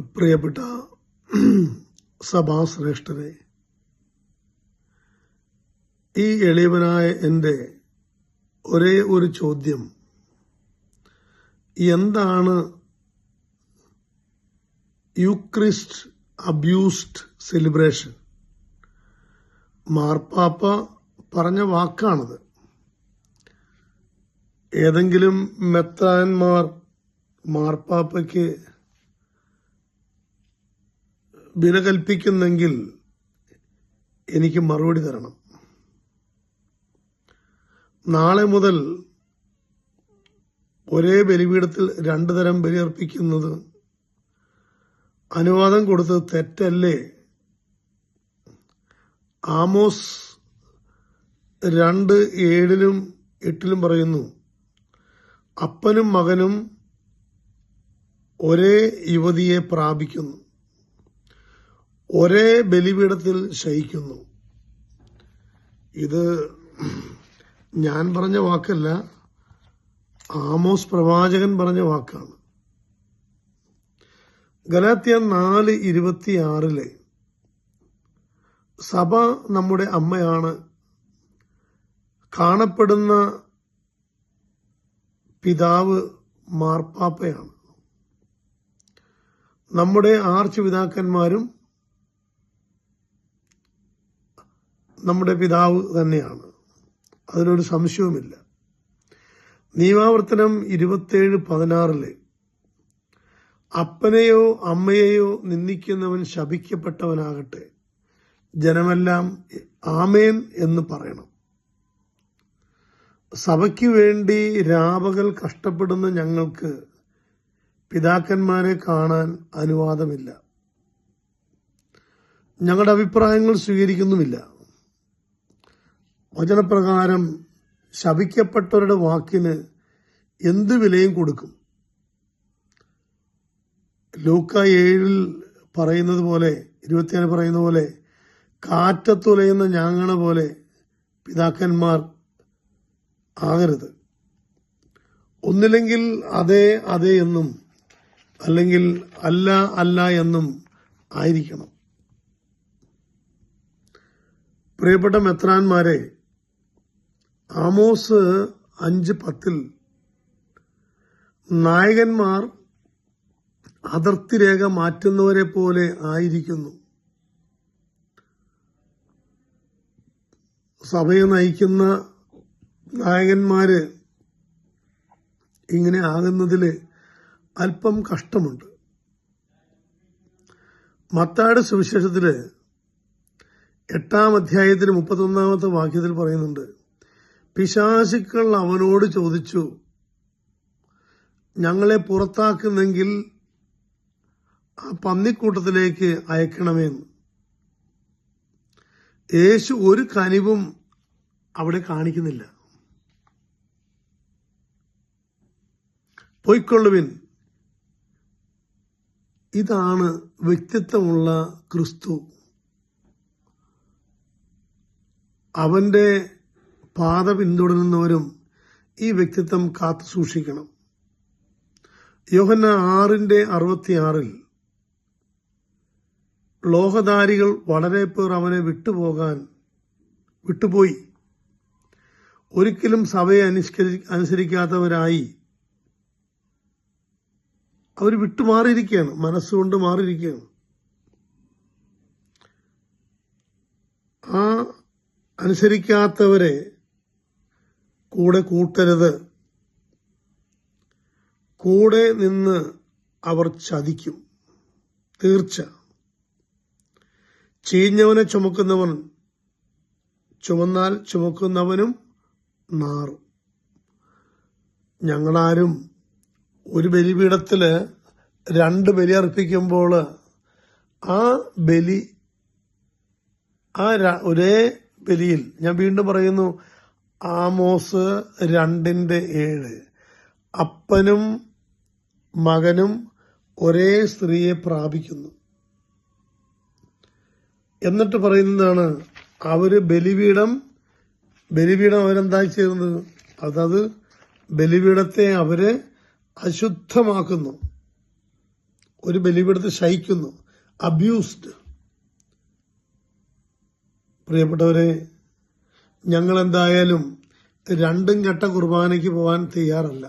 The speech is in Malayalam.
പ്രിയപ്പെട്ട സഭാശ്രേഷ്ഠരെ ഈ എളിയവനായ എന്റെ ഒരേ ഒരു ചോദ്യം. എന്താണ് യുക്രിസ്റ്റ് അബ്യൂസ്ഡ് സെലിബ്രേഷൻ? മാർപ്പാപ്പ പറഞ്ഞ വാക്കാണത്. ഏതെങ്കിലും മെത്താന്മാർ മാർപ്പാപ്പയ്ക്ക് വില കൽപ്പിക്കുന്നെങ്കിൽ എനിക്ക് മറുപടി തരണം. നാളെ മുതൽ ഒരേ ബലിപീഠത്തിൽ രണ്ടു തരം ബലിയർപ്പിക്കുന്നത് അനുവാദം കൊടുത്തത് തെറ്റല്ലേ? ആമോസ് രണ്ട് ഏഴിലും എട്ടിലും പറയുന്നു അപ്പനും മകനും ഒരേ യുവതിയെ പ്രാപിക്കുന്നു. ഒരേ ബലിപീഠത്തിൽ ശയിക്കുന്നു. ഇത് ഞാൻ പറഞ്ഞ വാക്കല്ല ആമോസ് പ്രവാചകൻ പറഞ്ഞ വാക്കാണ്. ഗലാത്യ നാല് ഇരുപത്തിയാറിലെ സഭ നമ്മുടെ അമ്മയാണ്. കാണപ്പെടുന്ന പിതാവ് മാർപ്പാപ്പയാണ്. നമ്മുടെ ആർച്ച് പിതാക്കന്മാരും നമ്മുടെ പിതാവ് തന്നെയാണ്. അതിനൊരു സംശയവുമില്ല. നിയമാവർത്തനം ഇരുപത്തേഴ് പതിനാറിൽ അപ്പനെയോ അമ്മയെയോ നിന്ദിക്കുന്നവൻ ശപിക്കപ്പെട്ടവനാകട്ടെ ജനമെല്ലാം ആമേൻ എന്ന് പറയണം. സഭയ്ക്ക് വേണ്ടി രാപകൽ കഷ്ടപ്പെടുന്ന ഞങ്ങൾക്ക് പിതാക്കന്മാരെ കാണാൻ അനുവാദമില്ല. ഞങ്ങളുടെ അഭിപ്രായങ്ങൾ സ്വീകരിക്കുന്നുമില്ല. വചനപ്രകാരം ശപിക്കപ്പെട്ടവരുടെ വാക്കിന് എന്ത് വിലയും കൊടുക്കും? ലൂക്ക ഏഴിൽ പറയുന്നത് പോലെ ഇരുപത്തിയേഴ് പറയുന്ന പോലെ കാറ്റത്തുലയുന്ന ഞാങ്ങണ പോലെ പിതാക്കന്മാർ ആകരുത്. ഒന്നില്ലെങ്കിൽ അതെ അതെ എന്നും അല്ലെങ്കിൽ അല്ല അല്ല എന്നും ആയിരിക്കണം. പ്രിയപ്പെട്ട മെത്രാന്മാരെ ആമോസ് അഞ്ച് പത്തിൽ. നായകന്മാർ അതിർത്തി രേഖ മാറ്റുന്നവരെ പോലെ ആയിരിക്കുന്നു. സഭയെ നയിക്കുന്ന നായകന്മാര് ഇങ്ങനെ ആകുന്നതിൽ അല്പം കഷ്ടമുണ്ട്. മത്താട് സുവിശേഷത്തിൽ എട്ടാം അധ്യായത്തിന് മുപ്പത്തൊന്നാമത്തെ വാക്യത്തിൽ പറയുന്നുണ്ട്. പിശാചുക്കൾ അവനോട് ചോദിച്ചു ഞങ്ങളെ പുറത്താക്കുന്നെങ്കിൽ ആ പന്നിക്കൂട്ടത്തിലേക്ക് അയക്കണമെന്ന്. യേശു ഒരു കനിവും അവിടെ കാണിക്കുന്നില്ല. പൊയ്ക്കൊള്ളുവിൻ. ഇതാണ് വ്യക്തിത്വമുള്ള ക്രിസ്തു. അവന്റെ പാത പിന്തുടരുന്നവരും ഈ വ്യക്തിത്വം കാത്തു സൂക്ഷിക്കണം. യോഹന്ന ആറിന്റെ അറുപത്തിയാറിൽ ലോഹധാരികൾ വളരെ പേർ അവനെ വിട്ടുപോകാൻ വിട്ടുപോയി. ഒരിക്കലും സഭയെ അനുഷ്കരി അനുസരിക്കാത്തവരായി അവർ വിട്ടുമാറിയിരിക്കുകയാണ് മനസ്സുകൊണ്ട് മാറിയിരിക്കുകയാണ്. ആ അനുസരിക്കാത്തവരെ കൂടെ കൂട്ടരുത്. കൂടെ നിന്ന് അവർ ചതിക്കും. തീർച്ച. ചീഞ്ഞവനെ ചുമക്കുന്നവൻ ചുമന്നാൽ ചുമക്കുന്നവനും നാറും. ഞങ്ങളാരും ഒരു ബലിപീഠത്തിൽ രണ്ട് ബലി അർപ്പിക്കുമ്പോൾ ആ ബലി ആ ഒരേ ബലിയിൽ ഞാൻ വീണ്ടും പറയുന്നു ആമോസ് രണ്ടിന്റെ ഏഴ്. അപ്പനും മകനും ഒരേ സ്ത്രീയെ പ്രാപിക്കുന്നു. എന്നിട്ട് പറയുന്നതാണ് അവർ ബലിപീഠം ബലിപീഠം അവരെന്താ ചെയ്യുന്നത്? അതത് ബലിപീഠത്തെ അവർ അശുദ്ധമാക്കുന്നു. ഒരു ബലിപീഠത്തെ ശയിക്കുന്നു. അബ്യൂസ്ഡ്. പ്രിയപ്പെട്ടവരെ ഞങ്ങൾ എന്തായാലും രണ്ടും ഘട്ട കുർബാനയ്ക്ക് പോകാൻ തയ്യാറല്ല.